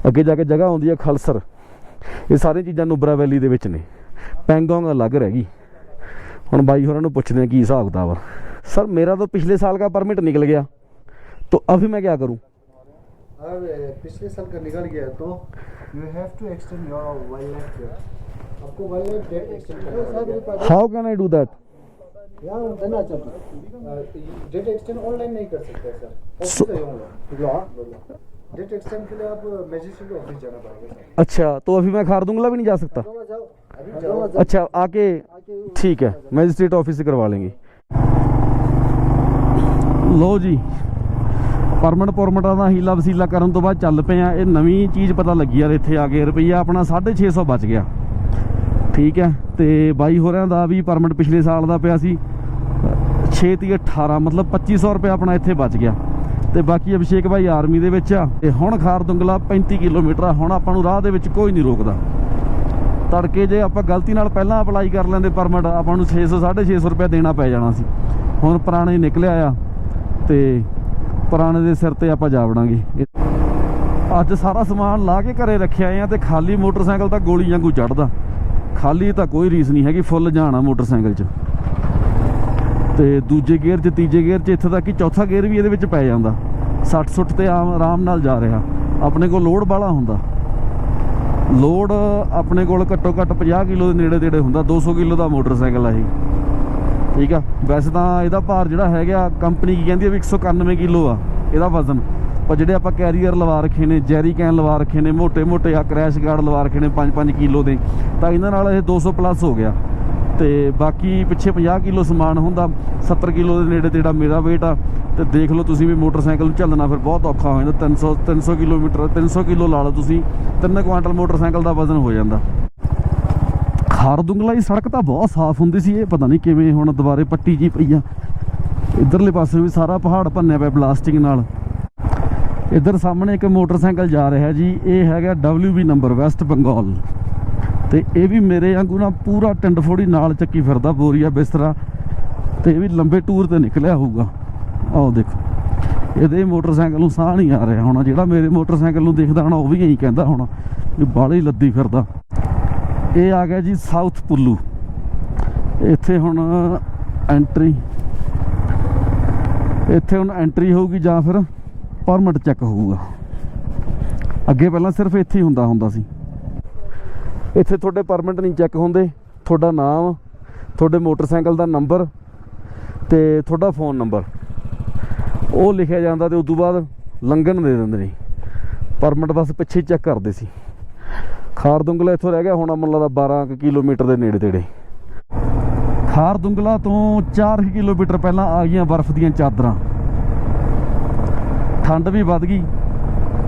ਅੱਗੇ ਜਾ ਕੇ ਜਗ੍ਹਾ ਆਉਂਦੀ ਹੈ ਖਲਸਰ ਇਹ ਸਾਰੀਆਂ ਚੀਜ਼ਾਂ ਨੁਬਰਾ ਵੈਲੀ ਦੇ ਵਿੱਚ ਨੇ ਪੈਂਗੋਂਗ ਅਲੱਗ ਰਹਿ ਗਈ ਹੁਣ ਬਾਈ ਹੋਰਾਂ ਨੂੰ ਪੁੱਛਦੇ ਆ ਕੀ ਹਿਸਾਬ ਕਿਤਾਬ ਆ ਸਰ ਮੇਰਾ ਤਾਂ ਪਿਛਲੇ ਸਾਲ का परमिट निकल गया तो अभी मैं क्या करूं अब पिछले साल का निकल गया तो you have to extend your wild life date आपको वाइल्ड लाइफ डेट एक्सटेंड करना पड़ेगा how can I do that यहाँ देना चाहिए डेट एक्सटेंड ऑनलाइन नहीं कर सकते सर ऑफिस So- से होगा डेट एक्सटेंड के लिए आप मजिस्ट्रेट ऑफिस जाना पड़ेगा सर अच्छा तो अभी मैं खारदुंगला भी नहीं जा सकता जाओ जाओ अभी जाओ अच्छा आके ठीक है मैजिस्ट्रेट ऑफिस से करवा लेंगे ਲੋ ਜੀ ਪਰਮਿਟ ਪਰਮਿਟਾਂ ਦਾ ਹੀਲਾ ਵਸੀਲਾ ਕਰਨ ਤੋਂ ਬਾਅਦ ਚੱਲ ਪਏ ਆ ਇਹ ਨਵੀਂ ਚੀਜ਼ ਪਤਾ ਲੱਗੀ ਯਾਰ ਇੱਥੇ ਆ ਕੇ ਰੁਪਈਆ ਆਪਣਾ 650 ਬਚ ਗਿਆ ਠੀਕ ਹੈ ਤੇ ਬਾਈ ਹੋਰਿਆਂ ਦਾ ਵੀ ਪਰਮਿਟ ਪਿਛਲੇ ਸਾਲ ਦਾ ਪਿਆ ਸੀ 6 ਤੀ 18 ਮਤਲਬ 2500 ਰੁਪਏ ਆਪਣਾ ਇੱਥੇ ਬਚ ਗਿਆ ਤੇ ਬਾਕੀ ਅਭਿਸ਼ੇਕ ਭਾਈ ਆਰਮੀ ਦੇ ਵਿੱਚ ਆ। ਤੇ ਹੁਣ ਖਾਰਦੁੰਗਲਾ 35 ਕਿਲੋਮੀਟਰ ਆ। ਹੁਣ ਆਪਾਂ ਨੂੰ ਰਾਹ ਦੇ ਵਿੱਚ ਕੋਈ ਨਹੀਂ ਰੋਕਦਾ। ਤੜਕੇ ਜੇ ਆਪਾਂ ਗਲਤੀ ਨਾਲ ਪਹਿਲਾਂ ਅਪਲਾਈ ਕਰ ਲੈਂਦੇ ਪਰਮਿਟ, ਆਪਾਂ ਨੂੰ 600 650 ਰੁਪਏ ਦੇਣਾ ਪੈ ਜਾਣਾ ਸੀ। ਹੁਣ ਪੁਰਾਣੇ ਨਿਕਲਿਆ ਆ ਤੇ ਪੁਰਾਣੇ ਦੇ ਸਿਰ ਤੇ ਆਪਾਂ ਜਾ ਵੜਾਂਗੇ। ਅੱਜ ਸਾਰਾ ਸਮਾਨ ਲਾ ਕੇ ਘਰੇ ਰੱਖਿਆ ਆ ਤੇ ਖਾਲੀ ਮੋਟਰਸਾਈਕਲ ਤਾਂ ਗੋਲੀ ਵਾਂਗੂ ਚੜਦਾ। ਖਾਲੀ ਤਾਂ ਕੋਈ ਰੀਸ ਨਹੀਂ ਹੈਗੀ, ਫੁੱਲ ਜਾਣਾ ਮੋਟਰਸਾਈਕਲ 'ਚ। ਤੇ ਦੂਜੇ ਗੇਅਰ 'ਚ, ਤੀਜੇ ਗੇਅਰ 'ਚ ਇੱਥੇ ਤੱਕ ਕਿ ਚੌਥਾ ਗੇਅਰ ਵੀ ਇਹਦੇ ਵਿੱਚ ਪੈ ਜਾਂਦਾ। 60 ਸੁੱਟ ਤੇ ਆਰਾਮ ਨਾਲ ਜਾ ਰਿਹਾ। ਆਪਣੇ ਕੋਲ ਲੋਡ ਬਾਲਾ ਹੁੰਦਾ। ਲੋਡ ਆਪਣੇ ਕੋਲ ਘੱਟੋ ਘੱਟ 50 ਕਿਲੋ ਦੇ ਨੇੜੇ ਤੇੜੇ ਹੁੰਦਾ। 200 ਕਿਲੋ ਦਾ ਮੋਟਰਸਾਈਕਲ ਆ ਇਹ। ਠੀਕ ਆ? ਵੈਸੇ ਤਾਂ ਇਹਦਾ ਭਾਰ ਜਿਹੜਾ ਹੈਗਾ, ਕੰਪਨੀ ਕੀ ਕਹਿੰਦੀ ਆ ਵੀ 191 ਕਿਲੋ ਆ, ਇਹਦਾ ਵਜ਼ਨ। ਪਰ ਜਿਹੜੇ ਆਪਾਂ ਕੈਰੀਅਰ ਲਵਾ ਰੱਖੇ ਨੇ, ਜੈਰੀ ਕੈਨ ਲਵਾ ਰੱਖੇ ਨੇ ਮੋٹے ਮੋٹے ਆ, ਕ੍ਰੈਸ਼ ਗਾਰਡ ਲਵਾ ਰੱਖੇ ਨੇ 5-5 ਕਿਲੋ ਦੇ, ਤਾਂ ਇਹਨਾਂ ਨਾਲ ਇਹ 200 ਪਲੱਸ ਹੋ ਗਿਆ। ਤੇ ਬਾਕੀ ਪਿੱਛੇ 50 ਕਿਲੋ ਸਮਾਨ ਹੁੰਦਾ 70 ਕਿਲੋ ਦੇ ਨੇੜੇ ਤੇੜਾ ਮੇਰਾ weight ਆ, ਤੇ ਦੇਖ ਲਓ ਤੁਸੀਂ ਵੀ ਮੋਟਰਸਾਈਕਲ ਨੂੰ ਚੱਲਣਾ ਫਿਰ ਬਹੁਤ ਔਖਾ ਹੋ ਜਾਂਦਾ। 300 300 ਕਿਲੋਮੀਟਰ 300 ਕਿਲੋ ਲਾ ਲਓ ਤੁਸੀਂ 3 ਕੁਆਂਟਲ ਮੋਟਰਸਾਈਕਲ ਦਾ ਵਜ਼ਨ ਹੋ ਜਾਂਦਾ। ਖਾਰਦੁੰਗਲਾ ਦੀ ਸੜਕ ਤਾਂ ਬਹੁਤ ਸਾਫ਼ ਹੁੰਦੀ ਸੀ, ਇਹ ਪਤਾ ਨਹੀਂ ਕਿਵੇਂ ਹੁਣ ਦੁਬਾਰੇ ਪੱਟੀ ਜੀ ਪਈ ਆ। ਇਧਰਲੇ ਪਾਸੇ ਵੀ ਸਾਰਾ ਪਹਾੜ ਭੰਨਿਆ ਪਿਆ ਪਲਾਸਟਿਕ ਨਾਲ। ਇੱਧਰ ਸਾਹਮਣੇ ਇੱਕ ਮੋਟਰਸਾਈਕਲ ਜਾ ਰਿਹਾ ਜੀ, ਇਹ ਹੈਗਾ WB ਨੰਬਰ ਵੈਸਟ ਬੰਗਾਲ ਤੇ ਇਹ ਵੀ ਮੇਰੇ ਵਾਂਗੂ ਨਾ ਪੂਰਾ ਟਿੰਡ ਟੰਡਫੋੜੀ ਨਾਲ ਚੱਕੀ ਫਿਰਦਾ ਬੋਰੀਆ ਬਿਸਤਰਾ ਤੇ ਇਹ ਵੀ ਲੰਬੇ ਟੂਰ ਤੇ ਨਿਕਲਿਆ ਹੋਊਗਾ। ਆਓ ਦੇਖੋ। ਇਹਦੇ ਮੋਟਰਸਾਈਕਲ ਨੂੰ ਸਾਹ ਨਹੀਂ ਆ ਰਿਹਾ ਹੋਣਾ, ਜਿਹੜਾ ਮੇਰੇ ਮੋਟਰਸਾਈਕਲ ਨੂੰ ਦੇਖਦਾ ਹੋਣਾ, ਉਹ ਵੀ ਇਹੀ ਕਹਿੰਦਾ ਹੋਣਾ ਵੀ ਬਾਹਲੀ ਲੱਦੀ ਫਿਰਦਾ। ਇਹ ਆ ਗਿਆ ਜੀ ਸਾਊਥ ਪੁੱਲੂ। ਇੱਥੇ ਹੁਣ ਐਂਟਰੀ। ਇੱਥੇ ਹੁਣ ਐਂਟਰੀ ਹੋਊਗੀ ਜਾਂ ਫਿਰ ਪਰਮਿਟ ਚੈੱਕ ਹੋਊਗਾ। ਅੱਗੇ ਪਹਿਲਾਂ ਸਿਰਫ ਇੱਥੇ ਹੀ ਹੁੰਦਾ ਹੁੰਦਾ ਸੀ। ਇੱਥੇ ਤੁਹਾਡੇ ਪਰਮਿਟ ਨਹੀਂ ਚੈੱਕ ਹੁੰਦੇ, ਤੁਹਾਡਾ ਨਾਮ, ਤੁਹਾਡੇ ਮੋਟਰਸਾਈਕਲ ਦਾ ਨੰਬਰ ਤੇ ਤੁਹਾਡਾ ਫੋਨ ਨੰਬਰ। ਉਹ ਲਿਖਿਆ ਜਾਂਦਾ ਤੇ ਉਸ ਤੋਂ ਬਾਅਦ ਲੰਘਣ ਦੇ ਦਿੰਦੇ ਨੇ। ਪਰਮਿਟ ਬਸ ਪਿੱਛੇ ਚੈੱਕ ਕਰਦੇ ਸੀ। ਖਾਰਦੁੰਗਲਾ ਇੱਥੋਂ ਰਹਿ ਗਿਆ, ਹੋਣਾ ਮੈਨੂੰ ਲੱਗਦਾ 12 ਕੁ ਕਿਲੋਮੀਟਰ ਦੇ ਨੇੜੇ ਤੇੜੇ। ਖਾਰਦੁੰਗਲਾ ਤੋਂ 4 ਕਿਲੋਮੀਟਰ ਪਹਿਲਾਂ ਆ ਗਈਆਂ ਬਰਫ਼ ਦੀਆਂ ਚਾਦਰਾਂ। ਠੰਡ ਵੀ ਵੱਧ ਗਈ।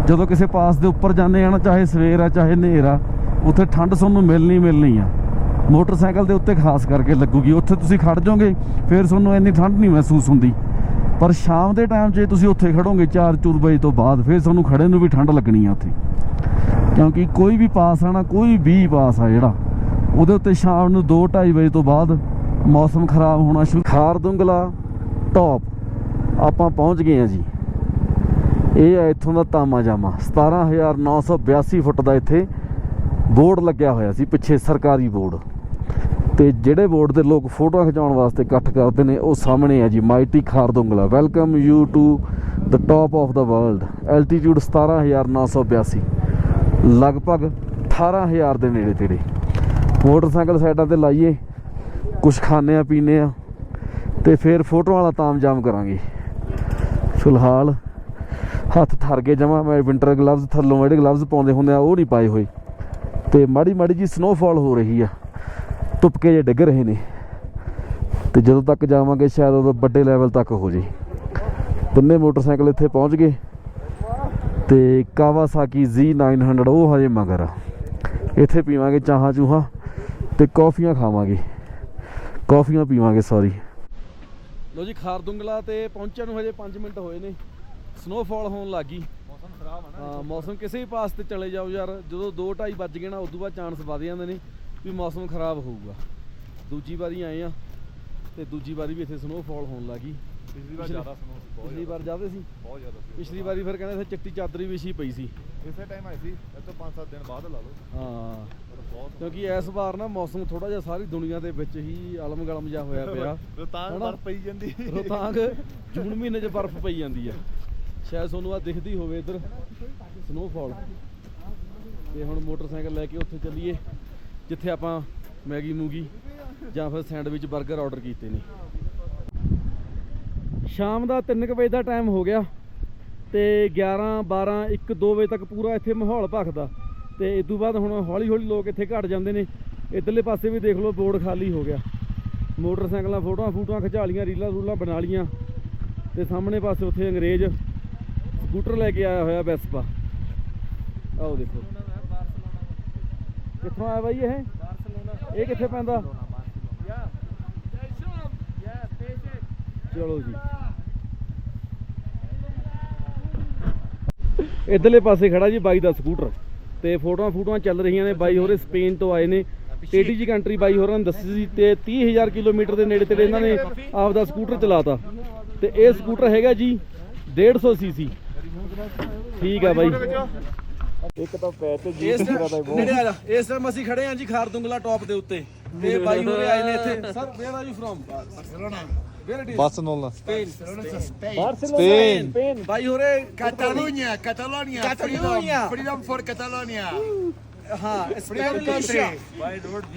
ਜਦੋਂ ਕਿਸੇ ਪਾਸ ਦੇ ਉੱਪਰ ਜਾਂਦੇ ਆ ਨਾ, ਚਾਹੇ ਸਵੇਰ ਆ, ਚਾਹੇ ਹਨੇਰ ਆ ਉੱਥੇ ਠੰਡ ਤੁਹਾਨੂੰ ਮਿਲਣੀ ਮਿਲਣੀ ਆ। ਮੋਟਰਸਾਈਕਲ ਦੇ ਉੱਤੇ ਖਾਸ ਕਰਕੇ ਲੱਗੂਗੀ। ਉੱਥੇ ਤੁਸੀਂ ਖੜ ਜਾਓਗੇ, ਫਿਰ ਤੁਹਾਨੂੰ ਇੰਨੀ ਠੰਡ ਨਹੀਂ ਮਹਿਸੂਸ ਹੁੰਦੀ। ਪਰ ਸ਼ਾਮ ਦੇ ਟਾਈਮ 'ਚ ਤੁਸੀਂ ਉੱਥੇ ਖੜੋਗੇ 4 ਵਜੇ ਤੋਂ ਬਾਅਦ, ਫਿਰ ਤੁਹਾਨੂੰ ਖੜੇ ਨੂੰ ਵੀ ਠੰਡ ਲੱਗਣੀ ਆ ਉੱਥੇ। ਕਿਉਂਕਿ ਕੋਈ ਵੀ ਪਾਸ ਆ ਨਾ ਕੋਈ ਵੀ ਪਾਸ ਆ ਜਿਹੜਾ, ਉਹਦੇ ਉੱਤੇ ਸ਼ਾਮ ਨੂੰ 2:30 ਵਜੇ ਤੋਂ ਬਾਅਦ ਮੌਸਮ ਖਰਾਬ ਹੋਣਾ ਸ਼ੁਰੂ। ਖਾਰਦੁੰਗਲਾ ਟੌਪ ਆਪਾਂ ਪਹੁੰਚ ਗਏ ਆ ਜੀ। ਇਹ ਆ ਇੱਥੋਂ ਦਾ ਤਾਮਾ ਜਾਮਾ। 17982 ਫੁੱਟ ਦਾ ਇੱਥੇ ਬੋਰਡ ਲੱਗਿਆ ਹੋਇਆ ਸੀ, ਪਿੱਛੇ ਸਰਕਾਰੀ ਬੋਰਡ। ਤੇ ਜਿਹੜੇ ਬੋਰਡ ਤੇ ਲੋਕ ਫੋਟੋਆਂ ਖਿਚਾਉਣ ਵਾਸਤੇ ਇਕੱਠ ਕਰਦੇ ਨੇ, ਉਹ ਸਾਹਮਣੇ ਹੈ ਜੀ, mighty Khardungla. Welcome you to the top of the world altitude 17982 ਲਗਭਗ 18000 ਦੇ ਨੇੜੇ ਤੇੜੇ। ਮੋਟਰਸਾਈਕਲ ਸਾਈਡਾਂ ਤੇ ਲਾਈਏ ਕੁਝ ਖਾਣੇ ਆ ਪੀਣੇ ਆ, ਤੇ ਫਿਰ ਫੋਟੋਆਂ ਵਾਲਾ ਤਾਮਜਾਮ ਕਰਾਂਗੇ। ਫਿਲਹਾਲ ਹੱਥ ਥਰ ਕੇ ਜਮਾ, ਮੈਂ ਵਿੰਟਰ ਗਲਵਜ਼ ਥੱਲੋਂ ਜਿਹੜੇ ਗਲਵਜ਼ ਪਾਉਂਦੇ ਹੁੰਦੇ ਆ, ਉਹ ਨਹੀਂ ਪਾਏ ਹੋਏ। ਤੇ ਮਾੜੀ ਮਾੜੀ ਜੀ ਸਨੋਫਾਲ ਹੋ ਰਹੀ ਆ। ਤੁਪਕੇ ਜੇ ਡਿੱਗ ਰਹੇ ਨੇ। ਤੇ ਜਦੋਂ ਤੱਕ ਜਾਵਾਂਗੇ, ਸ਼ਾਇਦ ਉਦੋਂ ਵੱਡੇ ਲੈਵਲ ਤੱਕ ਹੋ ਜੇ। ਤਿੰਨੇ ਮੋਟਰਸਾਈਕਲ ਇੱਥੇ ਪਹੁੰਚ ਗਏ। ਤੇ ਕਾਵਾਸਾਕੀ Z900 ਉਹ ਹਜੇ ਮਗਰ ਆ। ਇੱਥੇ ਪੀਵਾਂਗੇ ਚਾਹਾਂ ਚੂਹਾਂ ਤੇ ਕੌਫੀਆਂ ਖਾਵਾਂਗੇ। ਕੌਫੀਆਂ ਪੀਵਾਂਗੇ ਸੌਰੀ ਲੋ ਜੀ, ਖਾਰਦੁੰਗਲਾ ਤੇ ਪਹੁੰਚਣ ਨੂੰ ਹਜੇ 5 ਮਿੰਟ ਹੋਏ ਨੇ। ਸਨੋਫਾਲ ਹੋਣ ਲੱਗੀ ਮੌਸਮ ਖਰਾਬ ਆ ਨਾ ਹਾਂ ਮੌਸਮ ਕਿਸੇ ਵੀ ਪਾਸ ਤੇ ਚਲੇ ਜਾਓ ਯਾਰ ਜਦੋਂ 2:30 ਵੱਜ ਗਏ ਨਾ ਉਦੋਂ ਬਾਅਦ ਚਾਂਸ ਵਧ ਜਾਂਦੇ ਨੇ ਵੀ ਮੌਸਮ ਖਰਾਬ ਹੋਊਗਾ। ਦੂਜੀ ਵਾਰੀ ਆਏ ਆ ਤੇ ਦੂਜੀ ਵਾਰੀ ਵੀ ਇੱਥੇ ਸਨੋਫਾਲ ਹੋਣ ਲੱਗੀ ਪਿਛਲੀ ਵਾਰ ਜ਼ਿਆਦਾ ਸਨੋ ਸੀ ਬਹੁਤ ਪਿਛਲੀ ਵਾਰ ਜ਼ਿਆਦਾ ਸੀ। ਬਹੁਤ ਜ਼ਿਆਦਾ ਸੀ ਪਿਛਲੀ ਵਾਰੀ ਫਿਰ ਕਹਿੰਦੇ ਇੱਥੇ ਚਿੱਟੀ ਚਾਦਰੀ ਵਿਛੀ ਪਈ ਸੀ। ਇਸੇ ਟਾਈਮ ਆਈ ਸੀ ਇਹ ਤੋਂ 5-7 ਦਿਨ ਬਾਅਦ ਲਾ ਲਓ। ਹਾਂ। ਕਿਉਂਕਿ ਇਸ ਵਾਰ ਨਾ ਮੌਸਮ ਥੋੜਾ ਜਿਹਾ ਸਾਰੀ ਦੁਨੀਆ ਦੇ ਵਿੱਚ ਹੀ ਅਲਮ ਗਲਮ ਜਿਹਾ ਹੋਇਆ ਪਿਆ। ਰੋਤਾਂਗ? ਬਰਫ ਪਈ ਜਾਂਦੀ। ਰੋਤਾਂਗ ਜੂਨ ਮਹੀਨੇ 'ਚ ਬਰਫ਼ ਪਈ ਜਾਂਦੀ ਆ। ਸ਼ਾਇਦ ਤੁਹਾਨੂੰ ਆ ਦਿਖਦੀ ਹੋਵੇ ਇੱਧਰ ਸਨੋਫਾਲ ਤੇ ਹੁਣ ਮੋਟਰਸਾਈਕਲ ਲੈ ਕੇ ਉੱਥੇ ਚੱਲੀਏ, ਜਿੱਥੇ ਆਪਾਂ ਮੈਗੀ ਮੂਗੀ ਜਾਂ ਫਿਰ ਸੈਂਡਵਿਚ 버ਗਰ ਆਰਡਰ ਕੀਤੇ ਨੇ। ਸ਼ਾਮ ਦਾ 3 ਵਜੇ ਦਾ ਟਾਈਮ ਹੋ ਗਿਆ ਤੇ 11 12 1 2 ਵਜੇ ਤੱਕ ਪੂਰਾ ਇੱਥੇ ਮਾਹੌਲ ਭਖਦਾ। ਤੇ ਇਸ ਤੋਂ ਬਾਅਦ ਹੁਣ ਹੌਲੀ ਹੌਲੀ ਲੋਕ ਇੱਥੇ ਘਟ ਜਾਂਦੇ ਨੇ। ਇਧਰਲੇ ਪਾਸੇ ਵੀ ਦੇਖ ਲਓ, ਬੋਰਡ ਖਾਲੀ ਹੋ ਗਿਆ। ਮੋਟਰਸਾਈਕਲਾਂ ਫੋਟੋਆਂ ਫੂਟੋਆਂ ਖਿਚਾ ਲੀਆਂ ਰੀਲਾਂ ਰੂਲਾਂ ਬਣਾ ਲੀਆਂ। ਤੇ ਸਾਹਮਣੇ ਪਾਸੇ ਉੱਥੇ ਅੰਗਰੇਜ਼ ਸਕੂਟਰ ਲੈ ਕੇ ਆਇਆ ਹੋਇਆ ਵੈਸਪਾ। ਆਓ ਦੇਖੋ। ਕਿੱਥੋਂ ਆਇਆ ਬਾਈ ਇਹ? ਇਹ ਕਿੱਥੇ ਪੈਂਦਾ? ਚਲੋ ਜੀ। ਇਧਰਲੇ ਪਾਸੇ ਖੜਾ ਜੀ ਬਾਈ ਦਾ ਸਕੂਟਰ। ਤੇ ਫੋਟੋਆਂ ਫੋਟੋਆਂ ਚੱਲ ਰਹੀਆਂ ਨੇ ਬਾਈ ਹੋਰੇ ਸਪੇਨ ਤੋਂ ਆਏ ਨੇ। ਟੇਡੀ ਜੀ ਕੰਟਰੀ ਬਾਈ ਹੋਰਾਂ ਨੇ ਦੱਸੀ ਸੀ ਤੇ 30000 ਕਿਲੋਮੀਟਰ ਦੇ ਨੇੜੇ ਤੇੜੇ ਇਹਨਾਂ ਨੇ ਆਪਦਾ ਸਕੂਟਰ ਚਲਾਤਾ। ਤੇ ਇਹ ਸਕੂਟਰ ਹੈਗਾ ਜੀ 150 ਸੀਸੀ। ਠੀਕ ਆ ਬਾਈ। ਇੱਕ ਤਾਂ ਪੈਰ ਤੇ ਇਸ ਨੇੜੇ ਆ ਜਾ। ਇਸ ਟਾਈਮ ਅਸੀਂ ਖੜੇ ਹਾਂ ਜੀ ਖਾਰਦੁੰਗਲਾ ਟਾਪ ਦੇ ਉੱਤੇ। ਤੇ ਬਾਈ ਹੋਰੇ ਆਏ ਨੇ ਇੱਥੇ। Sir where are you from Barcelona. Where it is Spain. Spain ਬਾਈ ਹੋਰੇ Catalonia. Catalonia. Freedom, freedom for Catalonia. ਹਾਂ ਸਪੇਨ country.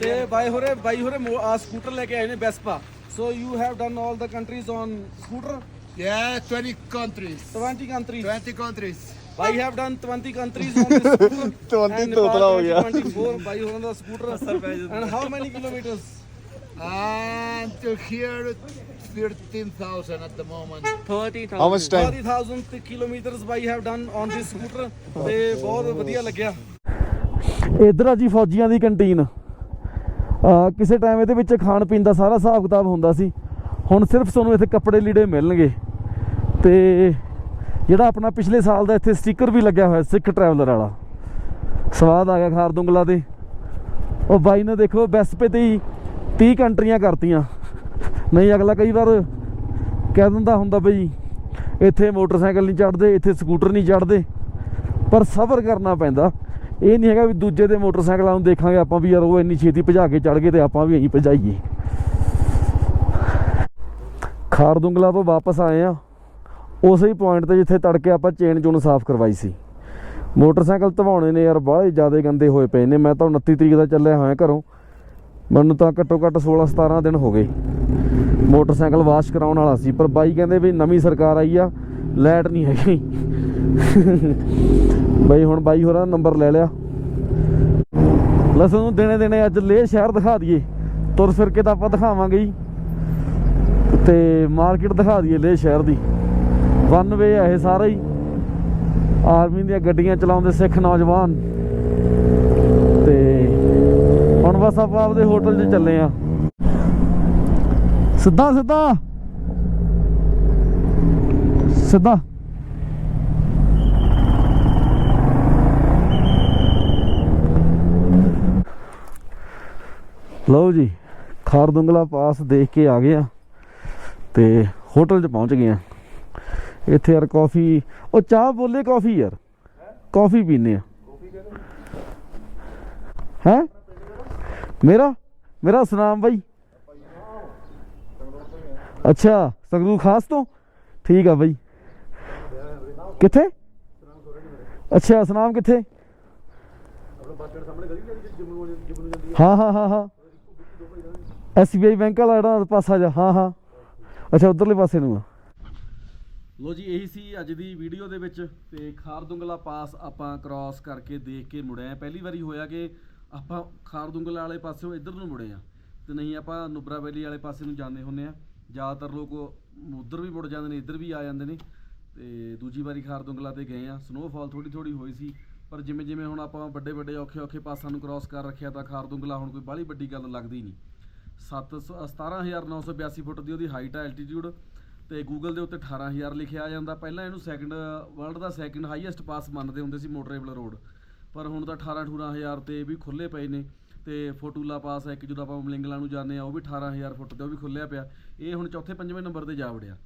ਤੇ ਬਾਈ ਹੋਰੇ ਬਾਈ ਹੋਰੇ ਆ ਸਕੂਟਰ ਲੈ ਕੇ ਆਏ ਨੇ Vespa so you have done all the countries on scooter Yeah, 20 countries. 20 countries 20 countries. By have done 20 countries on this scooter 20 ਤੋਤਲਾ ਹੋ ਗਿਆ 24 ਬਾਈ ਹੋਰਾਂ ਦਾ scooter and how many kilometres And to here, 13,000 at the moment. How much time? 30000 kilometres by have done on this scooter ਤੇ ਬਹੁਤ ਵਧੀਆ ਲੱਗਿਆ ਇਧਰ ਆ ਜੀ ਫੌਜੀਆਂ ਦੀ ਕੰਟੀਨ ਆ ਕਿਸੇ ਟਾਈਮ ਇਹਦੇ ਵਿੱਚ ਖਾਣ ਪੀਣ ਦਾ ਸਾਰਾ ਹਿਸਾਬ ਕਿਤਾਬ ਹੁੰਦਾ ਸੀ। ਹੁਣ ਸਿਰਫ ਤੁਹਾਨੂੰ ਇੱਥੇ ਕੱਪੜੇ ਲੀੜੇ ਮਿਲਣਗੇ। ਤੇ ਜਿਹੜਾ ਆਪਣਾ ਪਿਛਲੇ ਸਾਲ ਦਾ ਇੱਥੇ ਸਟicker ਵੀ ਲੱਗਿਆ ਹੋਇਆ, ਸਿੱਖ ਟਰੈਵਲਰ ਵਾਲਾ। ਸਵਾਦ ਆ ਗਿਆ ਖਾਰਦੁੰਗਲਾ ਦੇ। ਉਹ ਬਾਈ ਨੇ ਦੇਖੋ ਬੈਸਪੇ ਤੇ ਹੀ 30 ਕੰਟਰੀਆਂ ਕਰਤੀਆਂ। ਨਹੀਂ, ਅਗਲਾ ਕਈ ਵਾਰ ਕਹਿ ਦਿੰਦਾ ਹੁੰਦਾ ਬਈ, ਇੱਥੇ ਮੋਟਰਸਾਈਕਲ ਨਹੀਂ ਚੜਦੇ ਇੱਥੇ ਸਕੂਟਰ ਨਹੀਂ ਚੜਦੇ ਪਰ ਸਬਰ ਕਰਨਾ ਪੈਂਦਾ। ਇਹ ਨਹੀਂ ਹੈਗਾ ਵੀ ਦੂਜੇ ਦੇ ਮੋਟਰਸਾਈਕਲਾਂ ਨੂੰ ਦੇਖਾਂਗੇ ਆਪਾਂ ਵੀ ਯਾਰ ਉਹ ਇੰਨੀ ਛੇਤੀ ਭਜਾ ਕੇ ਚੜ ਗਏ ਤੇ ਆਪਾਂ ਵੀ ਇਹੀ ਭਜਾਈਏ। ਖਾਰਦੁੰਗਲਾ ਤੋਂ ਵਾਪਸ ਆਏ ਆ। ਉਸੇ ਹੀ ਪੁਆਇੰਟ ਤੇ ਜਿੱਥੇ ਤੜਕੇ ਆਪਾਂ ਚੇਨ ਚੂਨ ਸਾਫ਼ ਕਰਵਾਈ ਸੀ। ਮੋਟਰਸਾਈਕਲ ਧਵਾਉਣੇ ਨੇ ਯਾਰ, ਬਾਹਲੇ ਜ਼ਿਆਦਾ ਗੰਦੇ ਹੋਏ ਪਏ ਨੇ। ਮੈਂ ਤਾਂ 29 ਤਰੀਕ ਦਾ ਚੱਲਿਆ ਹੋਇਆ ਘਰੋਂ। ਮੈਨੂੰ ਤਾਂ ਘੱਟੋ ਘੱਟ 16 17 ਦਿਨ ਹੋ ਗਏ। ਮੋਟਰਸਾਈਕਲ ਵਾਸ਼ ਕਰਾਉਣ ਵਾਲਾ ਸੀ, ਪਰ ਬਾਈ ਕਹਿੰਦੇ ਵੀ ਨਵੀਂ ਸਰਕਾਰ ਆਈ ਆ, ਲਾਈਟ ਨਹੀਂ ਹੈਗੀ। ਬਾਈ ਹੁਣ ਬਾਈ ਹੋਰਾਂ ਦਾ ਨੰਬਰ ਲੈ ਲਿਆ। ਲੈ ਤੁਹਾਨੂੰ ਦਿਨੇ ਦਿਨੇ ਅੱਜ ਲੇਹ ਸ਼ਹਿਰ ਦਿਖਾ ਦਈਏ। ਤੁਰ ਫਿਰ ਕੇ ਤਾਂ ਆਪਾਂ ਦਿਖਾਵਾਂਗੇ ਹੀ ਤੇ ਮਾਰਕੀਟ ਦਿਖਾ ਦਈਏ ਲੇਹ ਸ਼ਹਿਰ ਦੀ। ਵਨ ਵੇ ਆ ਇਹ ਸਾਰਾ ਹੀ। ਆਰਮੀ ਦੀਆਂ ਗੱਡੀਆਂ ਚਲਾਉਂਦੇ ਸਿੱਖ ਨੌਜਵਾਨ। ਤੇ ਹੁਣ ਬਸ ਆਪਾਂ ਆਪਦੇ ਹੋਟਲ 'ਚ ਚੱਲੇ ਆ। ਸਿੱਧਾ ਸਿੱਧਾ। ਸਿੱਧਾ। ਲਓ ਜੀ, ਖਾਰਦੁੰਗਲਾ ਪਾਸ ਦੇਖ ਕੇ ਆ ਗਏ ਆ ਤੇ ਹੋਟਲ 'ਚ ਪਹੁੰਚ ਗਏ ਆ। ਇੱਥੇ ਯਾਰ ਕਾਫੀ, ਉਹ ਚਾਹ ਬੋਲੇ ਕਾਫੀ ਯਾਰ। ਕਾਫੀ ਪੀਨੇ ਆ। ਹੈ? ਮੇਰਾ? ਮੇਰਾ ਸੁਨਾਮ ਬਾਈ। ਅੱਛਾ ਸੰਗਰੂ ਖਾਸ ਤੋਂ? ਠੀਕ ਆ ਬਾਈ। ਕਿੱਥੇ? ਅੱਛਾ, ਸੁਨਾਮ ਕਿੱਥੇ? ਹਾਂ ਹਾਂ ਹਾਂ ਹਾਂ। ਐਸਬੀਆਈ ਬੈਂਕ ਵਾਲਾ ਜਿਹੜਾ ਪਾਸਾ ਜਾ। ਹਾਂ ਹਾਂ। ਅੱਛਾ, ਉਧਰਲੇ ਪਾਸੇ ਨੂੰ ਆ। ਲੋ ਜੀ, ਇਹੀ ਸੀ ਅੱਜ ਦੀ ਵੀਡੀਓ ਦੇ ਵਿੱਚ ਤੇ ਖਾਰਦੁੰਗਲਾ ਪਾਸ ਆਪਾਂ ਕ੍ਰਾਸ ਕਰਕੇ ਦੇਖ ਕੇ ਮੁੜਿਆ ਪਹਿਲੀ ਵਾਰੀ ਹੋਇਆ ਕਿ ਆਪਾਂ ਖਾਰਦੁੰਗਲਾ ਵਾਲੇ ਪਾਸਿਓਂ ਇੱਧਰ ਨੂੰ ਮੁੜੇ ਆ। ਤੇ ਨਹੀਂ, ਆਪਾਂ ਨੁਬਰਾ ਵੈਲੀ ਵਾਲੇ ਪਾਸੇ ਨੂੰ ਜਾਂਦੇ ਹੁੰਨੇ ਆ। ਜ਼ਿਆਦਾਤਰ ਲੋਕ ਉਧਰ ਵੀ ਮੁੜ ਜਾਂਦੇ ਨੇ, ਇੱਧਰ ਵੀ ਆ ਜਾਂਦੇ ਨੇ। ਤੇ ਦੂਜੀ ਵਾਰੀ ਖਾਰਦੁੰਗਲਾ ਤੇ ਗਏ ਆ। ਸਨੋਫਾਲ ਥੋੜੀ ਥੋੜੀ ਹੋਈ ਸੀ, ਪਰ ਜਿਵੇਂ ਜਿਵੇਂ ਹੁਣ ਆਪਾਂ ਵੱਡੇ ਵੱਡੇ ਔਖੇ ਔਖੇ ਪਾਸਾਂ ਨੂੰ ਕ੍ਰਾਸ ਕਰ ਰੱਖਿਆ ਤਾਂ ਖਾਰਦੁੰਗਲਾ ਹੁਣ ਕੋਈ ਬਾਹਲੀ ਵੱਡੀ ਗੱਲ ਲੱਗਦੀ ਨਹੀਂ। 7 17982 ਫੁੱਟ ਦੀ ਉਹਦੀ ਹਾਈਟ ਹੈ ਐਲਟੀਟਿਊਡ ਤੇ ਗੂਗਲ ਦੇ ਉੱਤੇ 18000 ਲਿਖਿਆ ਆ ਜਾਂਦਾ। ਪਹਿਲਾਂ ਇਹਨੂੰ ਸੈਕੰਡ ਵਰਲਡ ਦਾ ਸੈਕੰਡ ਹਾਈਐਸਟ ਪਾਸ ਮੰਨਦੇ ਹੁੰਦੇ ਸੀ ਮੋਟਰੇਬਲ ਰੋਡ ਪਰ ਹੁਣ ਤਾਂ 18 18000 ਤੇ ਵੀ ਖੁੱਲੇ ਪਏ ਨੇ ਤੇ ਫੋਟੂਲਾ ਪਾਸ ਹੈ ਇੱਕ, ਜਦੋਂ ਆਪਾਂ ਮਲਿੰਗਲਾ ਨੂੰ ਜਾਂਦੇ ਆ ਉਹ ਵੀ 18000 ਫੁੱਟ ਤੇ ਉਹ ਵੀ ਖੁੱਲਿਆ ਪਿਆ। ਇਹ ਹੁਣ ਚੌਥੇ ਪੰਜਵੇਂ ਨੰਬਰ ਤੇ ਜਾ ਵੜਿਆ।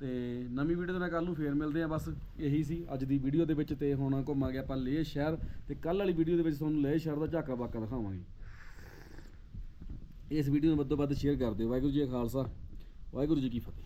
ਤੇ ਨਵੀਂ ਵੀਡੀਓ ਦੇ ਨਾਲ ਕੱਲ ਨੂੰ ਫੇਰ ਮਿਲਦੇ ਆ ਬਸ ਇਹੀ ਸੀ ਅੱਜ ਦੀ ਵੀਡੀਓ ਦੇ ਵਿੱਚ ਤੇ ਹੁਣ ਘੁੰਮਾਂਗੇ ਆਪਾਂ ਲੇਹ ਸ਼ਹਿਰ ਤੇ ਕੱਲ ਵਾਲੀ ਵੀਡੀਓ ਦੇ ਵਿੱਚ ਤੁਹਾਨੂੰ ਲੇਹ ਸ਼ਹਿਰ ਦਾ ਝਾਕਾ ਬਾਕਾ ਦਿਖਾਵਾਂਗੇ। ਇਸ ਵੀਡੀਓ ਨੂੰ ਵੱਧੋ ਵੱਧ ਸ਼ੇਅਰ ਕਰ ਦਿਓ। ਵਾਹਿਗੁਰੂ ਜੀ ਕਾ ਖਾਲਸਾ, ਵਾਹਿਗੁਰੂ ਜੀ ਕੀ ਫਤਿਹ।